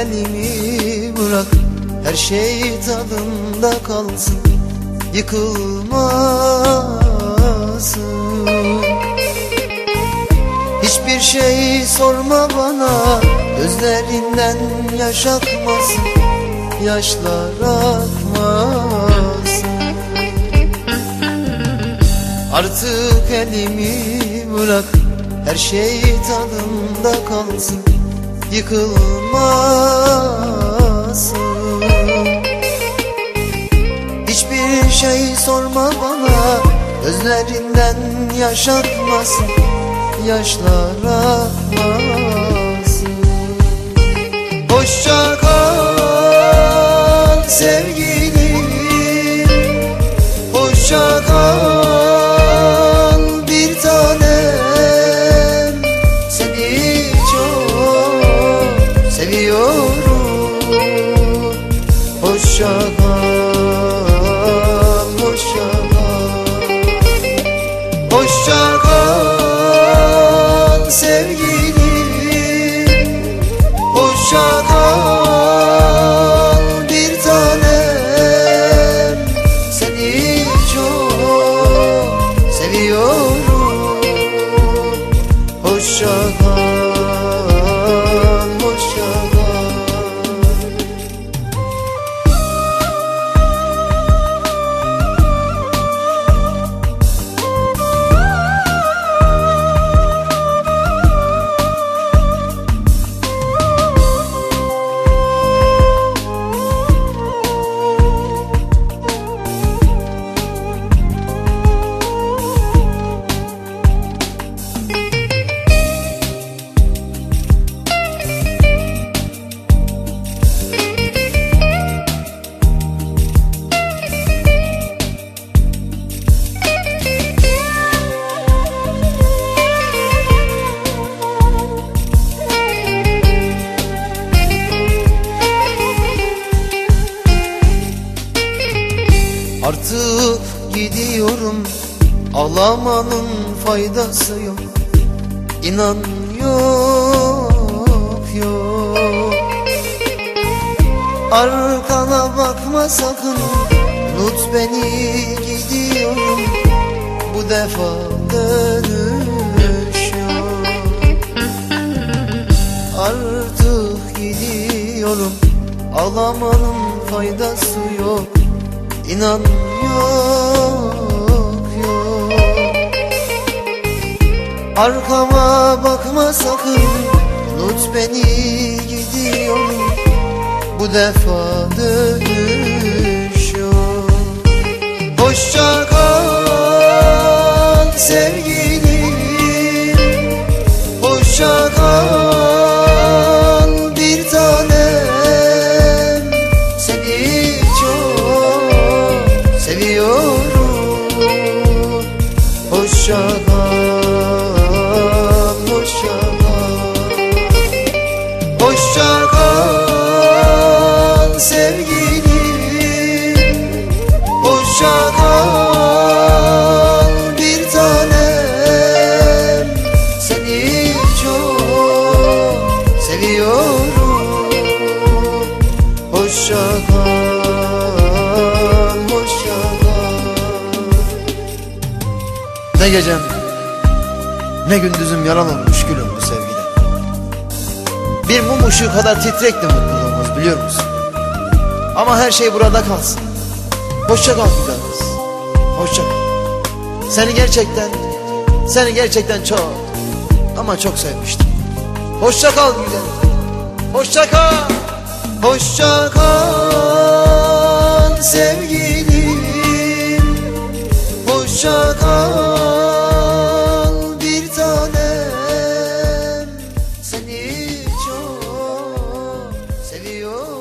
Elimi bırak. Her şey tadında kalsın Yıkılmasın. Hiçbir şey sorma bana Gözlerinden yaş akmasın Yaşlar akmasın. Artık elimi bırak Her şey tadında kalsın Yıkılmasın. Hiçbir şey sorma bana Gözlerinden yaş akmasın Yaşlar akmasın Hoşça kal sevgilim Hoşça kal bir tanem. Seni çok seviyorum. Hoşça gidiyorum. Ağlamanın faydası yok. İnan yok yok. Arkana bakma sakın. Unut beni gidiyorum. Bu defa dönüş yok. Artık gidiyorum. Ağlamanın faydası yok İnan yok yok. Arkama bakma sakın. Unut beni gidiyorum. Bu defa dönüş yok. Hoşça kal sevgilim Hoşça kal, hoşça kal Ne gecem ne gündüzüm yalan olmuş gülüm bu sevgide. Bir mum ışığı kadar titrekti mutluluğumuz biliyor musun? Ama her şey burada kalsın. Hoşça kal güzel kız Hoşça kal. Seni gerçekten Seni gerçekten çok Ama çok sevmiştim. Hoşça kal güzel Hoşça kal. Hoşça kal sevgilim. Hoşça kal çok